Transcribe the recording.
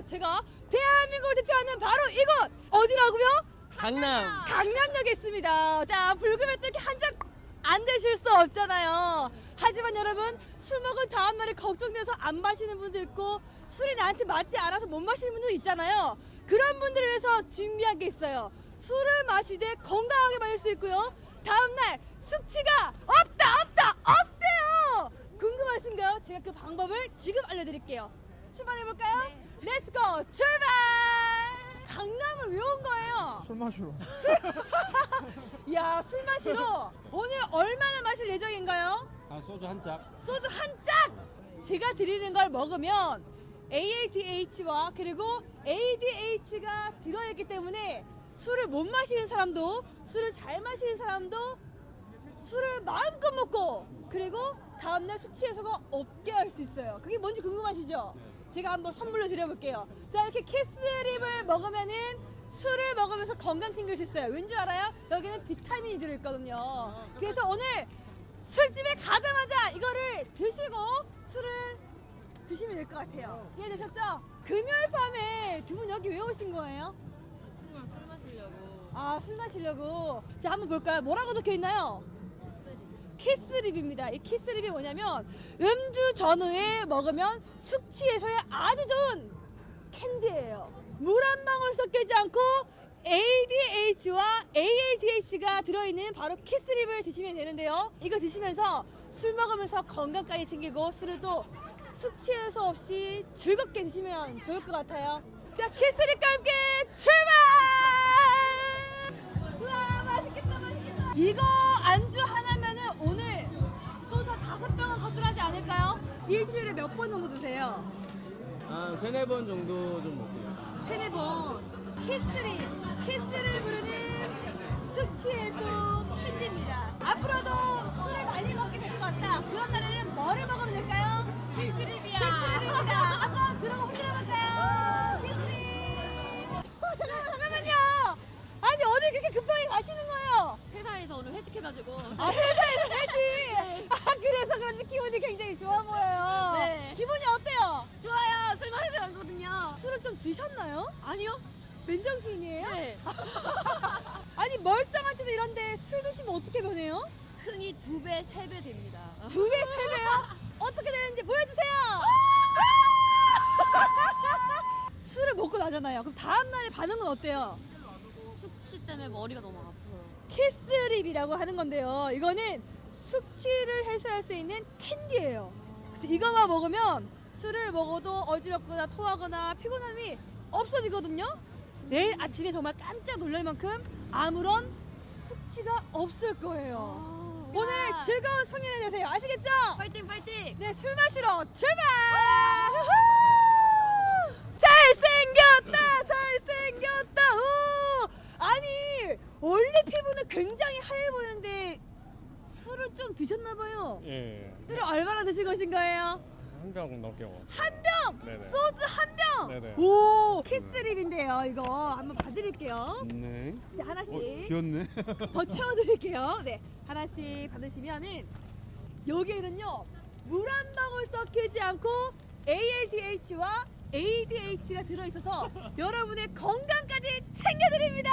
제가 대한민국을 대표하는 바로 이곳! 어디라고요? 강남. 강남역에 있습니다. 자, 불금에 또 이렇게 한잔안 드실 수 없잖아요. 하지만 여러분, 술 먹은 다음 날에 걱정돼서 안 마시는 분도 있고, 술이 나한테 맞지 않아서 못 마시는 분도 있잖아요. 그런 분들을 위해서 준비한 게 있어요. 술을 마시되 건강하게 마실 수 있고요. 다음 날 숙취가 없다, 없다, 없대요! 궁금하신가요? 제가 그 방법을 지금 알려드릴게요. 출발해볼까요? 렛츠고! 출발! 강남을 왜 온 거예요? 술 마시러. 야, 술 마시러 오늘 얼마나 마실 예정인가요? 아 소주 한 짝. 소주 한 짝! 제가 드리는 걸 먹으면 AADH와 그리고 ADH가 들어있기 때문에 술을 못 마시는 사람도 술을 잘 마시는 사람도 술을 마음껏 먹고 그리고 다음날 숙취 해소가 없게 할 수 있어요. 그게 뭔지 궁금하시죠? 제가 한번 선물로 드려볼게요. 자 이렇게 키스립을 먹으면은 술을 먹으면서 건강 챙길 수 있어요. 왠지 알아요? 여기는 비타민이 들어있거든요. 그래서 오늘 술집에 가자마자 이거를 드시고 술을 드시면 될 것 같아요. 이해되셨죠? 금요일 밤에 두 분 여기 왜 오신 거예요? 친구랑 술 마시려고 아, 술 마시려고. 자, 한번 볼까요? 뭐라고 적혀 있나요? 키스립입니다. 이 키스립이 뭐냐면 음주 전후에 먹으면 숙취 해소에 아주 좋은 캔디예요. 물 한 방울 섞이지 않고 ADH와 AADH가 들어있는 바로 키스립을 드시면 되는데요. 이거 드시면서 술 먹으면서 건강까지 챙기고 술을 또 숙취 해소 없이 즐겁게 드시면 좋을 것 같아요. 자, 키스립과 함께 출발! 우와, 맛있겠다, 맛있겠다. 이거 안주 하나 않을까요? 일주일에 몇 번 정도 드세요? 한 세네 번 정도 좀 먹고 있어요. 세네 번. 키스리, 키스를 부르는 숙취 해소 캔디입니다. 앞으로도 아니요 맨정신이에요? 네 아니 멀쩡한 때도 이런데 술 드시면 어떻게 변해요? 흔히 두배 세 배 됩니다 두 배, 세 배요? 어떻게 되는지 보여주세요. 술을 먹고 나잖아요. 그럼 다음 날의 반응은 어때요? 숙취 때문에 머리가 너무 아파요 키스립이라고 하는 건데요. 이거는 숙취를 해소할 수 있는 캔디예요. 그래서 이거만 먹으면 술을 먹어도 어지럽거나 토하거나 피곤함이 없어지거든요. 내일 아침에 정말 깜짝 놀랄 만큼 아무런 숙취가 없을 거예요. 오늘 즐거운 송년회 되세요. 아시겠죠? 파이팅 파이팅 네, 술 마시러 출발! 우후! 잘생겼다! 잘생겼다! 우! 아니, 원래 피부는 굉장히 하얘 보이는데 술을 좀 드셨나봐요. 예, 술을 얼마나 드신 것인 거예요? 한 병 넘게 먹었어요. 한 병! 네네. 소주 한 병! 네네. 오! 키스립인데요, 이거. 한번 봐드릴게요. 네. 이제 하나씩 어, 귀엽네. 더 채워드릴게요. 네. 하나씩 받으시면은 여기에는요, 물 한 방울 섞이지 않고 ALDH와 ADH가 들어있어서 여러분의 건강까지 챙겨드립니다!